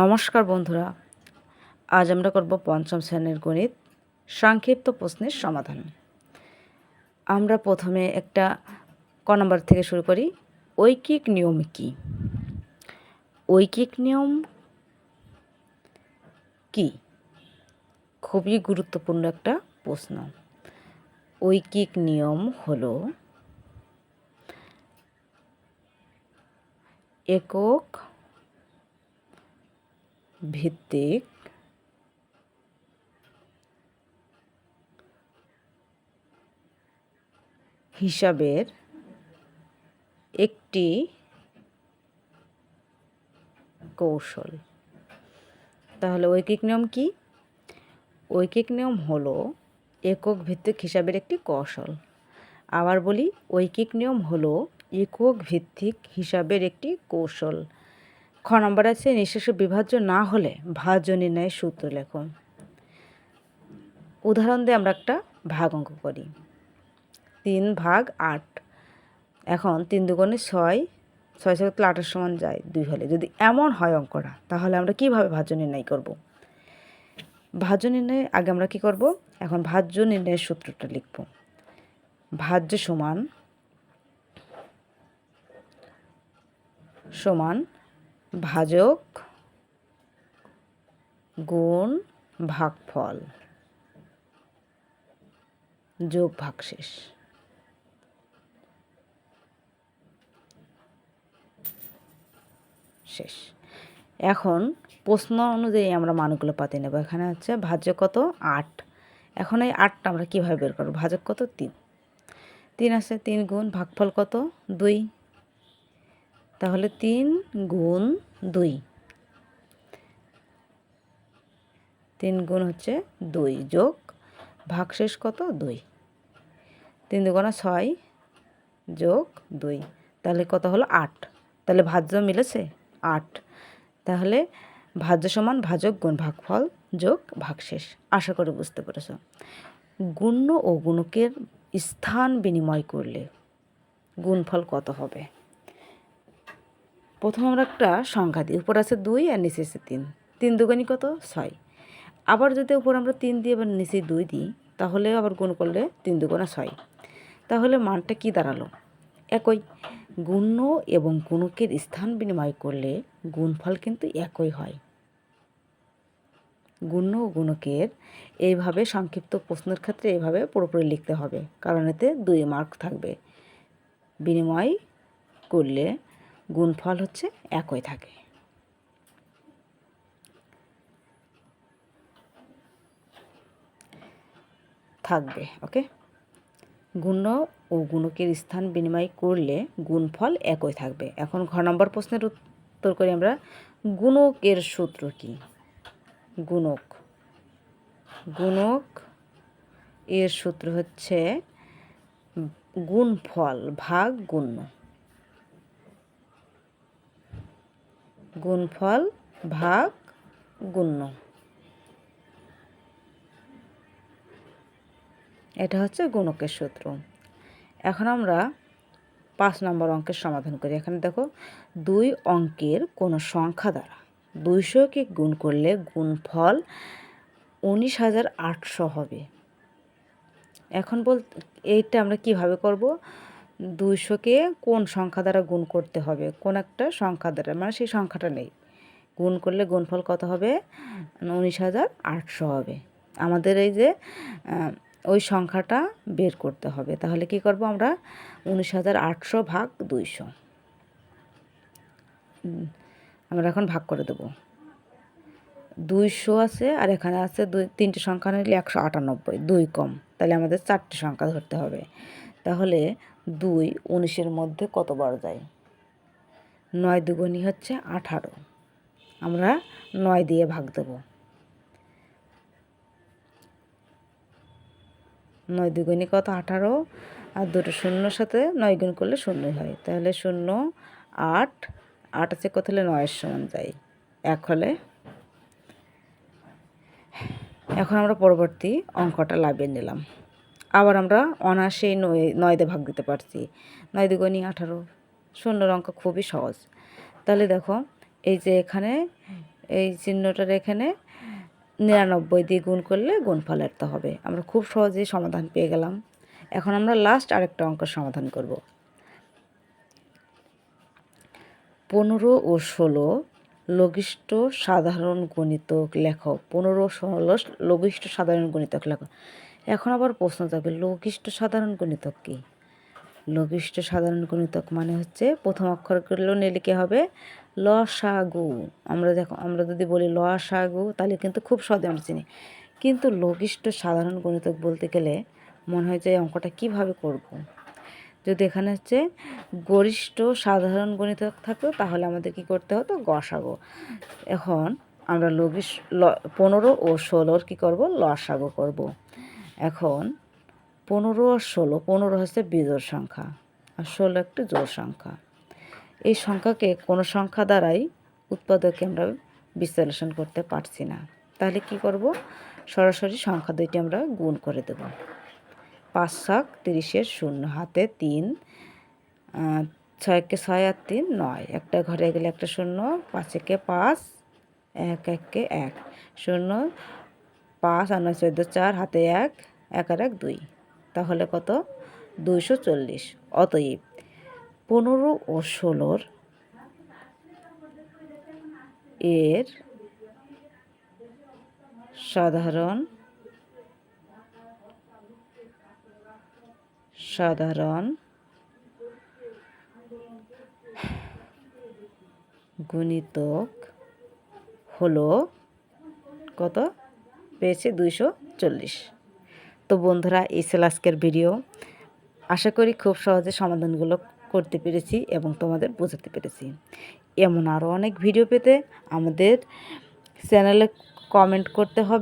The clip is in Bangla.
নমস্কার বন্ধুরা। আজ আমরা করব পঞ্চম শ্রেণির গণিত সংক্ষিপ্ত প্রশ্নের সমাধান। আমরা প্রথমে একটা ক নম্বর থেকে শুরু করি, ঐকিক নিয়ম কি? ঐকিক নিয়ম কি? খুবই গুরুত্বপূর্ণ একটা প্রশ্ন। ঐকিক নিয়ম হলো একক ভিত্তিক হিসাবের একটি কৌশল। তাহলে ঐকিক নিয়ম কি? ঐকিক নিয়ম হলো একক ভিত্তিক হিসাবের একটি কৌশল। আবার বলি, ঐকিক নিয়ম হলো একক ভিত্তিক হিসাবের একটি কৌশল। খ নম্বর আছে নিঃশেষ বিভাজ্য না হলে ভাজ্য নির্ণয়ের সূত্র লেখো। উদাহরণ দিয়ে আমরা একটা ভাগ অঙ্ক করি। তিন ভাগ আট। এখন তিন দুগুণে ছয় ছয় ছয় তাহলে আটের সমান যায় দুই হলে। যদি এমন হয় অঙ্কটা, তাহলে আমরা কীভাবে ভাজ্য নির্ণয় করব? ভাজ্য নির্ণয়ে আগে আমরা কি করব? এখন ভাজ্য নির্ণয়ের সূত্রটা লিখব। ভাজ্য সমান সমান ভাজক গুণ ভাগফল। যোগ ভাগশেষ শেষ। এখন প্রশ্ন অনুযায়ী আমরা মানগুলো পাতি নেব। এখানে হচ্ছে ভাজ্য কত? আট। এখন এই আটটা আমরা কীভাবে বের করব? ভাজক কত? তিন। তিন আছে, তিন গুণ ভাগফল কত? দুই। তাহলে তিন গুণ দুই। তিন গুণ হচ্ছে দুই যোগ ভাগশেষ কত? দুই। তিন দুগুণা ছয় যোগ দুই। তাহলে কত হলো? আট। তাহলে ভাজ্য মিলেছে? আট। তাহলে ভাজ্য সমান ভাজক গুণ ভাগফল যোগ ভাগশেষ। আশা করে বুঝতে পেরেছ। গুণ্য ও গুণকের স্থান বিনিময় করলে গুণফল কত হবে? প্রথম আমরা একটা সংখ্যা দিই। উপর আছে দুই আর নিচে আছে তিন। তিন দুগানি কত? ছয়। আবার যদি উপর আমরা তিন দিয়ে এবার নিচে দুই দিই তাহলে আবার গুণ করলে তিন দুগুণা ছয়। তাহলে মানটা কি দাঁড়াল? একই। গুণ্য এবং গুণকের স্থান বিনিময় করলে গুণফল কিন্তু একই হয়। গুণ্য ও গুণকের এইভাবে সংক্ষিপ্ত প্রশ্নের ক্ষেত্রে এইভাবে পুরোপুরি লিখতে হবে। কারণ এতে দুই মার্ক থাকবে। বিনিময় করলে গুণফল হচ্ছে একই থাকে। থাকবে, ওকে? গুণ্য ও গুণকের স্থান বিনিময় করলে গুণফল একই থাকবে। এখন ঘ নম্বর প্রশ্নের উত্তর করি আমরা। গুণকের সূত্র কি? গুণক। গুণক এর সূত্র হচ্ছে গুণফল ভাগ গুণ্য। গুণফল ভাগ গুণ্য। এটা হচ্ছে গুণকের সূত্র। এখন আমরা পাঁচ নম্বর অঙ্কের সমাধান করি। এখানে দেখো, দুই অঙ্কের কোনো সংখ্যা দ্বারা দুইশোকে গুণ করলে গুণফল উনিশ হাজার আটশো হবে। এখন বল, এইটা আমরা কীভাবে করব? দুইশোকে কোন সংখ্যা দ্বারা গুণ করতে হবে? কোন একটা সংখ্যা দ্বারা মানে সেই সংখ্যাটা নেই। গুণ করলে গুণফল কত হবে? উনিশ হাজার আটশো হবে। আমাদের এই যে ওই সংখ্যাটা বের করতে হবে। তাহলে কি করব আমরা? উনিশ হাজার আটশো ভাগ দুইশো। আমরা এখন ভাগ করে দেবো। দুইশো আছে আর এখানে আছে দুই, তিনটে সংখ্যা নিলে একশো আটানব্বই। দুই কম, তাহলে আমাদের চারটে সংখ্যা ধরতে হবে। তাহলে দুই উনিশের মধ্যে কতবার যায়? নয় দুগুণি হচ্ছে আঠারো। আমরা নয় দিয়ে ভাগ দেব। নয় দুগুণি কত? আঠারো। আর দুটো শূন্যর সাথে নয় গুণ করলে শূন্যই হয়। তাহলে শূন্য, আট। আট আছে কত হলে নয়ের সমান যায়? এক হলে? এখন আমরা পরবর্তী অঙ্কটা লাভিয়ে নিলাম। আবার আমরা অনায়াসেই নয় নয় দিয়ে ভাগ দিতে পারছি। নয় দুগুণি আঠারো। শূন্যর অঙ্ক খুবই সহজ। তাহলে দেখো, এই যে এখানে, এই চিহ্নটার এখানে নিরানব্বই দিয়ে গুণ করলে গুণফলের তো হবে। আমরা খুব সহজেই সমাধান পেয়ে গেলাম। এখন আমরা লাস্ট আরেকটা অঙ্ক সমাধান করব। পনেরো ও ষোলো লঘিষ্ঠ সাধারণ গণিতক লেখক। পনেরো ষোলো লঘিষ্ঠ সাধারণ গণিতক লেখক। এখন আবার প্রশ্ন থাকবে লঘিষ্ঠ সাধারণ গণিতক কী? লঘিষ্ঠ সাধারণ গণিতক মানে হচ্ছে প্রথম অক্ষরগুলো নিলে কী হবে? ল সাগু আমরা দেখো, আমরা যদি বলি ল সাগু তাহলে কিন্তু খুব সহজে আমরা চিনি। কিন্তু লঘিষ্ঠ সাধারণ গণিতক বলতে গেলে মনে হয় যে অঙ্কটা কীভাবে করব। যদি এখানে হচ্ছে গরিষ্ঠ সাধারণ গণিতক থাকতো তাহলে আমাদের কি করতে হতো? গসাগো। এখন আমরা লঘিস ল, পনেরো ও ষোলোর কী করব? লসাগো করব। এখন পনেরো আর ষোলো, পনেরো হচ্ছে বিজোর সংখ্যা আর ষোলো একটি জোর সংখ্যা। এই সংখ্যাকে কোনো সংখ্যা দ্বারাই উৎপাদকে আমরা বিশ্লেষণ করতে পারছি না। তাহলে কি করব? সরাসরি সংখ্যা দুইটি আমরা গুণ করে দেব। পাঁচ শাক তিরিশের শূন্য, হাতে তিন ছয়কে ছয় আর তিন নয়। একটা ঘরে গেলে একটা শূন্য পাঁচ একে পাঁচ, এক, এককে এক। শূন্য, পাঁচ আর নয়, চোদ্দ, চার, হাতে এক এক আর এক দুই। তাহলে কত? দুইশো চল্লিশ। অতএব পনেরো ও ষোলোর এর সাধারণ সাধারণ গুণিতক হলো কত? পেয়েছে দুইশো চল্লিশ। তো বন্ধুরা, এই ছিল আজকের ভিডিও। আশা করি খুব সহজে সমাধানগুলো করতে পেরেছি এবং তোমাদের বোঝাতে পেরেছি। এমন আরও অনেক ভিডিও পেতে আমাদের চ্যানেলে কমেন্ট করতে হবে।